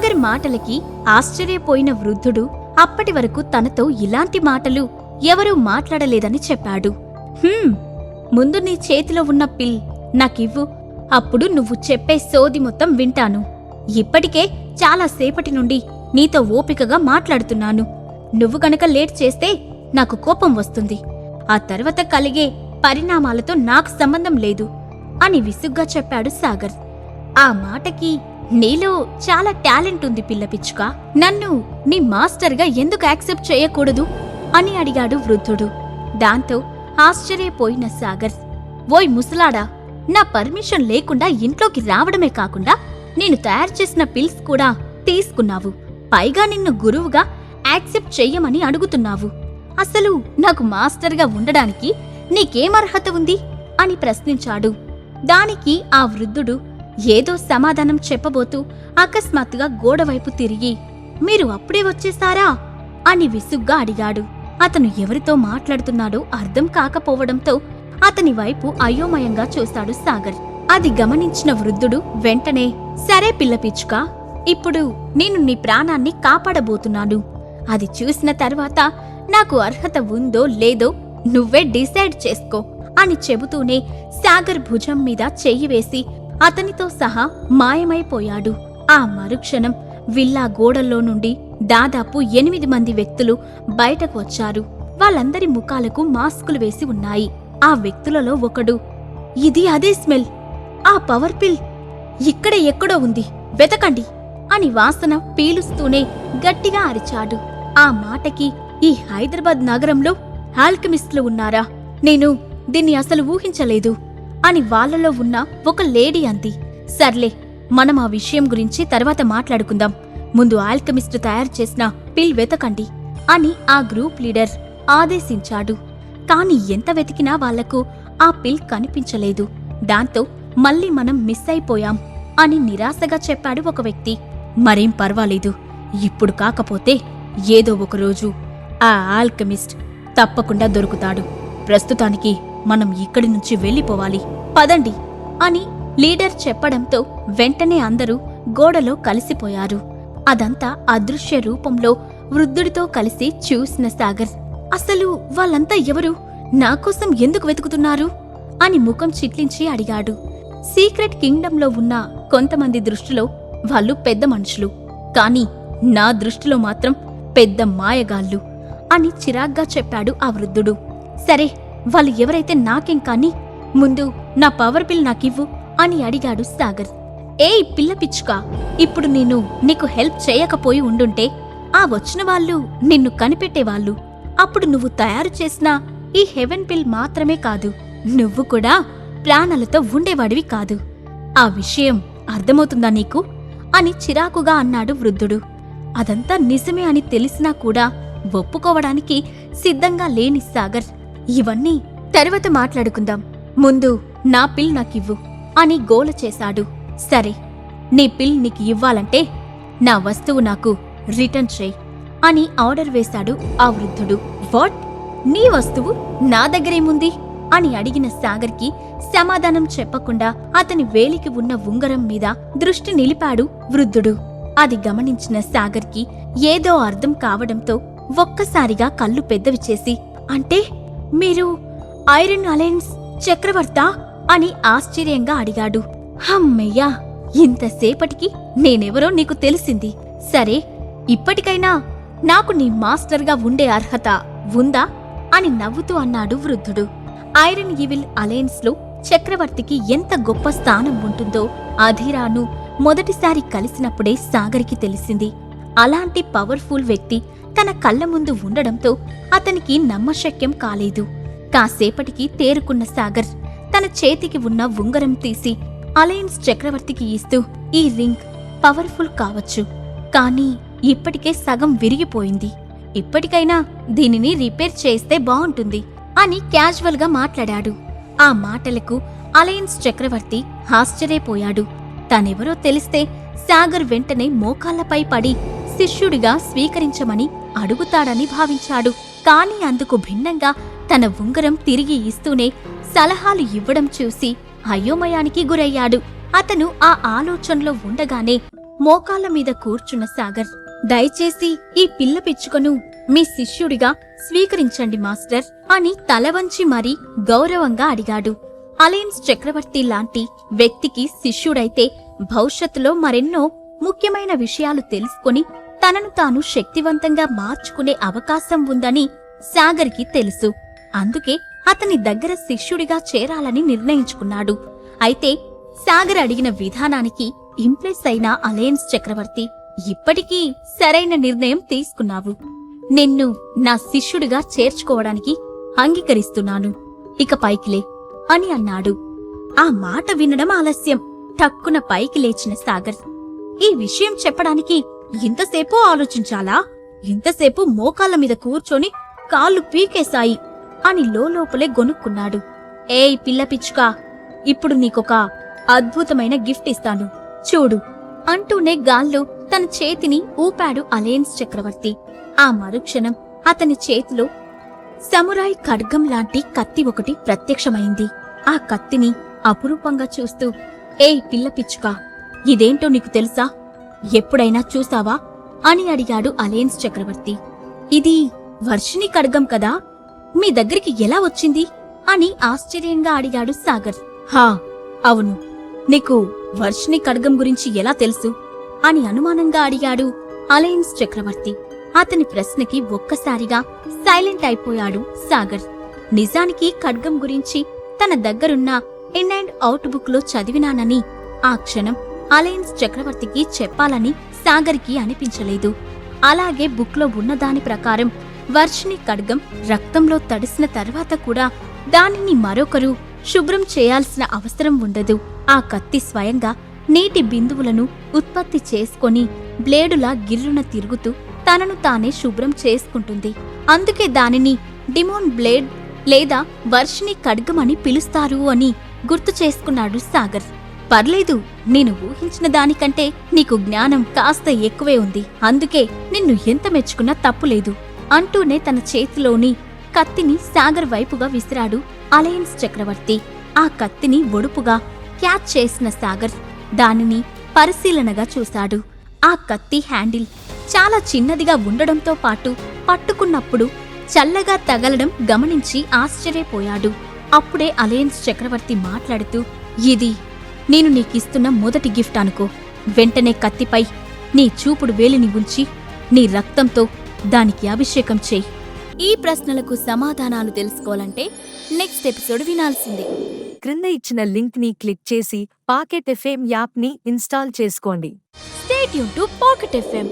సాగర్ మాటలకి ఆశ్చర్యపోయిన వృద్ధుడు అప్పటి వరకు తనతో ఇలాంటి మాటలు ఎవరూ మాట్లాడలేదని చెప్పాడు. "హ్మ్, ముందు నీ చేతిలో ఉన్న పిల్ నాకివ్వు అప్పుడు నువ్వు చెప్పే సోది మొత్తం వింటాను. ఇప్పటికే చాలా సేపటి నుండి నీతో ఓపికగా మాట్లాడుతున్నాను. నువ్వు గనక లేట్ చేస్తే నాకు కోపం వస్తుంది. ఆ తర్వాత కలిగే పరిణామాలతో నాకు సంబంధం లేదు అని విసుగ్గా చెప్పాడు సాగర్. ఆ మాటకి నీలో చాలా టాలెంట్ ఉంది పిల్ల పిచ్చుక. నన్ను నీ మాస్టర్గా ఎందుకు యాక్సెప్ట్ చేయకూడదు? అని అడిగాడు వృద్ధుడు. దాంతో ఆశ్చర్యపోయిన సాగర్ ఓయ్ ముసలాడా నా పర్మిషన్ లేకుండా ఇంట్లోకి రావడమే కాకుండా నేను తయారు చేసిన పిల్స్ కూడా తీసుకున్నావు. పైగా నిన్ను గురువుగా యాక్సెప్ట్ చెయ్యమని అడుగుతున్నావు. అసలు నాకు మాస్టర్గా ఉండడానికి నీకేం అర్హత ఉంది? అని ప్రశ్నించాడు. దానికి ఆ వృద్ధుడు ఏదో సమాధానం చెప్పబోతూ అకస్మాత్తుగా గోడవైపు తిరిగి మీరు అప్పుడే వచ్చేసారా అని విసుగ్గా అడిగాడు. అతను ఎవరితో మాట్లాడుతున్నాడో అర్థం కాకపోవడంతో అతని వైపు అయోమయంగా చూశాడు సాగర్. అది గమనించిన వృద్ధుడు వెంటనే సరే పిల్లపిచ్చుక ఇప్పుడు నేను నీ ప్రాణాన్ని కాపాడబోతున్నాను. అది చూసిన తర్వాత నాకు అర్హత ఉందో లేదో నువ్వే డిసైడ్ చేసుకో అని చెబుతూనే సాగర్ భుజం మీద చెయ్యి వేసి అతనితో సహా మాయమైపోయాడు. ఆ మరుక్షణం విల్లా గోడల్లో నుండి దాదాపు ఎనిమిది మంది వ్యక్తులు బయటకు వచ్చారు. వాళ్ళందరి ముఖాలకు మాస్కులు వేసి ఉన్నాయి. ఆ వ్యక్తులలో ఒకడు ఇది అదే స్మెల్. ఆ పవర్ పిల్ ఇక్కడ ఎక్కడో ఉంది. వెతకండి అని వాసన పీలుస్తూనే గట్టిగా అరిచాడు. ఆ మాటకి ఈ హైదరాబాద్ నగరంలో ఆల్కెమిస్టులు ఉన్నారా? నేను దీన్ని అసలు ఊహించలేదు. అని వాళ్ళలో ఉన్న ఒక లేడీ అంది. సర్లే మనం ఆ విషయం గురించి తర్వాత మాట్లాడుకుందాం. ముందు ఆల్కెమిస్ట్ తయారు చేసిన పిల్ వెతకండి అని ఆ గ్రూప్ లీడర్ ఆదేశించాడు. కాని ఎంత వెతికినా వాళ్ళకు ఆ పిల్ కనిపించలేదు. దాంతో మళ్ళీ మనం మిస్ అయిపోయాం అని నిరాశగా చెప్పాడు ఒక వ్యక్తి. మరేం పర్వాలేదు ఇప్పుడు కాకపోతే ఏదో ఒకరోజు ఆ ఆల్కెమిస్ట్ తప్పకుండా దొరుకుతాడు. ప్రస్తుతానికి మనం ఇక్కడి నుంచి వెళ్ళిపోవాలి. పదండి అని లీడర్ చెప్పడంతో వెంటనే అందరూ గోడలో కలిసిపోయారు. అదంతా అదృశ్య రూపంలో వృద్ధుడితో కలిసి చూసిన సాగర్. అసలు వాళ్ళంతా ఎవరు? నాకోసం ఎందుకు వెతుకుతున్నారు? అని ముఖం చిట్లించి అడిగాడు. సీక్రెట్ కింగ్డంలో ఉన్న కొంతమంది దృష్టిలో వాళ్ళు పెద్ద మనుషులు. కాని నా దృష్టిలో మాత్రం పెద్ద మాయగాళ్ళు అని చిరాగ్గా చెప్పాడు ఆ వృద్ధుడు. సరే వాళ్ళు ఎవరైతే నాకేం కానీ ముందు నా పవర్ బిల్ నాకివ్వు అని అడిగాడు సాగర్. ఏయ్ పిల్ల పిచ్చుక ఇప్పుడు నేను నీకు హెల్ప్ చేయకపోయి ఉండుంటే ఆ వచ్చిన వాళ్ళు నిన్ను కనిపెట్టేవాళ్ళు అప్పుడు నువ్వు తయారు చేసిన ఈ హెవెన్ పిల్ మాత్రమే కాదు నువ్వు కూడా ప్రాణాలతో ఉండేవాడివి కాదు. ఆ విషయం అర్థమవుతుందా నీకు? అని చిరాకుగా అన్నాడు వృద్ధుడు. అదంతా నిజమే అని తెలిసినా కూడా ఒప్పుకోవడానికి సిద్ధంగా లేని సాగర్ ఇవన్నీ తర్వాత మాట్లాడుకుందాం. ముందు నా పిల్ నాకివ్వు. అని గోల చేశాడు. సరే నీ పిల్ నీకు ఇవ్వాలంటే నా వస్తువు నాకు రిటర్న్ చేయి అని ఆర్డర్ వేశాడు ఆ వృద్ధుడు. వాట్? నీ వస్తువు నా దగ్గరేముంది? అని అడిగిన సాగర్కి సమాధానం చెప్పకుండా అతని వేలికి ఉన్న ఉంగరం మీద దృష్టి నిలిపాడు వృద్ధుడు. అది గమనించిన సాగర్కి ఏదో అర్థం కావడంతో ఒక్కసారిగా కళ్ళు పెద్దవి చేసి అంటే మీరు ఐరన్ అలయన్స్ చక్రవర్త అని ఆశ్చర్యంగా అడిగాడు. హమ్మయ్యా ఇంతసేపటికి నేనెవరో నీకు తెలిసింది. సరే ఇప్పటికైనా నాకు నీ మాస్టర్గా ఉండే అర్హత ఉందా అని నవ్వుతూ అన్నాడు వృద్ధుడు. ఐరన్ ఈవిల్ అలయన్స్లో చక్రవర్తికి ఎంత గొప్ప స్థానం ఉంటుందో అధీరాను మొదటిసారి కలిసినప్పుడే సాగర్కి తెలిసింది. అలాంటి పవర్ఫుల్ వ్యక్తి తన కళ్ళ ముందు ఉండడంతో అతనికి నమ్మశక్యం కాలేదు. కాసేపటికి తేరుకున్న సాగర్ తన చేతికి ఉన్న ఉంగరం తీసి అలయన్స్ చక్రవర్తికి ఇస్తూ ఈ రింగ్ పవర్ఫుల్ కావచ్చు కానీ ఇప్పటికే సగం విరిగిపోయింది. ఇప్పటికైనా దీనిని రిపేర్ చేస్తే బాగుంటుంది అని క్యాజువల్గా మాట్లాడాడు. ఆ మాటలకు అలయన్స్ చక్రవర్తి ఆశ్చర్యపోయాడు. తనెవరో తెలిస్తే సాగర్ వెంటనే మోకాళ్ళపై పడి శిష్యుడిగా స్వీకరించమని అడుగుతాడని భావించాడు. కాని అందుకు భిన్నంగా తన ఉంగరం తిరిగి ఇస్తూనే సలహాలు ఇవ్వడం చూసి అయోమయానికి గురయ్యాడు. అతను ఆ ఆలోచనలో ఉండగానే మోకాళ్ళ మీద కూర్చున్న సాగర్ దయచేసి ఈ పిల్ల పిచ్చుకను మీ శిష్యుడిగా స్వీకరించండి మాస్టర్ అని తలవంచి మరీ గౌరవంగా అడిగాడు. అలయన్స్ చక్రవర్తి లాంటి వ్యక్తికి శిష్యుడైతే భవిష్యత్తులో మరెన్నో ముఖ్యమైన విషయాలు తెలుసుకుని తనను తాను శక్తివంతంగా మార్చుకునే అవకాశం ఉందని సాగర్కి తెలుసు. అందుకే అతని దగ్గర శిష్యుడిగా చేరాలని నిర్ణయించుకున్నాడు. అయితే సాగర్ అడిగిన విధానానికి ఇంప్రెస్ అయిన అలయన్స్ చక్రవర్తి ఇప్పటికీ సరైన నిర్ణయం తీసుకున్నావు. నిన్ను నా శిష్యుడిగా చేర్చుకోవడానికి అంగీకరిస్తున్నాను. ఇక పైకిలే అని అన్నాడు. ఆ మాట వినడం ఆలస్యం. టక్కున పైకి లేచిన సాగర్ ఈ విషయం చెప్పడానికి ఇంతసేపు ఆలోచించాలా? ఇంతసేపు మోకాళ్ళ మీద కూర్చొని కాళ్ళు పీకేశాయి అని లోపలే గొనుక్కున్నాడు. ఏయ్ పిల్ల పిచ్చుకా ఇప్పుడు నీకొక అద్భుతమైన గిఫ్ట్ ఇస్తాను. చూడు అంటూనే గాల్లో తన చేతిని ఊపాడు అలయన్స్ చక్రవర్తి. ఆ మరుక్షణం అతని చేతిలో సమురాయ్ ఖడ్గం లాంటి కత్తి ఒకటి ప్రత్యక్షమైంది. ఆ కత్తిని అపురూపంగా చూస్తూ ఏయ్ పిల్ల పిచ్చుకా ఇదేంటో నీకు తెలుసా? ఎప్పుడైనా చూసావా అని అడిగాడు అలయన్స్ చక్రవర్తి. ఇది వర్షిణి ఖడ్గం కదా? మీ దగ్గరికి ఎలా వచ్చింది? అని ఆశ్చర్యంగా అడిగాడు సాగర్. హా అవును. నీకు వర్షిణి ఖడ్గం గురించి ఎలా తెలుసు? అని అనుమానంగా అడిగాడు అలయన్స్ చక్రవర్తి. అతని ప్రశ్నకి ఒక్కసారిగా సైలెంట్ అయిపోయాడు సాగర్. నిజానికి ఖడ్గం గురించి తన దగ్గరున్న ఇన్ అండ్ అవుట్ బుక్లో చదివినానని ఆ క్షణం అలయన్స్ చక్రవర్తికి చెప్పాలని సాగర్కి అనిపించలేదు. అలాగే బుక్లో ఉన్నదాని ప్రకారం వర్షిణి ఖడ్గం రక్తంలో తడిసిన తర్వాత కూడా దానిని మరొకరు శుభ్రం చేయాల్సిన అవసరం ఉండదు. ఆ కత్తి స్వయంగా నీటి బిందువులను ఉత్పత్తి చేసుకొని బ్లేడులా గిర్రున తిరుగుతూ తనను తానే శుభ్రం చేసుకుంటుంది. అందుకే దానిని డిమోన్ బ్లేడ్ లేదా వర్షిణి ఖడ్గమని పిలుస్తారు అని గుర్తు చేసుకున్నాడు సాగర్. పర్లేదు నేను ఊహించిన దానికంటే నీకు జ్ఞానం కాస్త ఎక్కువే ఉంది. అందుకే నిన్ను ఎంత మెచ్చుకున్నా తప్పులేదు అంటూనే తన చేతిలోని కత్తిని సాగర్ వైపుగా విసిరాడు అలయన్స్ చక్రవర్తి. ఆ కత్తిని ఒడుపుగా క్యాచ్ చేసిన సాగర్ దానిని పరిశీలనగా చూశాడు. ఆ కత్తి హ్యాండిల్ చాలా చిన్నదిగా ఉండడంతో పాటు పట్టుకున్నప్పుడు చల్లగా తగలడం గమనించి ఆశ్చర్యపోయాడు. అప్పుడే అలయన్స్ చక్రవర్తి మాట్లాడుతూ ఇది నేను నీకిస్తున్న మొదటి గిఫ్ట్ అనుకో. వెంటనే కత్తిపై నీ చూపుడు వేలిని ఉంచి నీ రక్తంతో దానికి అభిషేకం చేయి. ఈ ప్రశ్నలకు సమాధానాలు తెలుసుకోవాలంటే నెక్స్ట్ ఎపిసోడ్ వినాల్సిందే. క్రింద ఇచ్చిన లింక్ని క్లిక్ చేసి పాకెట్ ఎఫ్ఎం యాప్ని ఇన్స్టాల్ చేసుకోండి. స్టేట్ యూన్ టు పాకెట్ ఎఫ్ఎం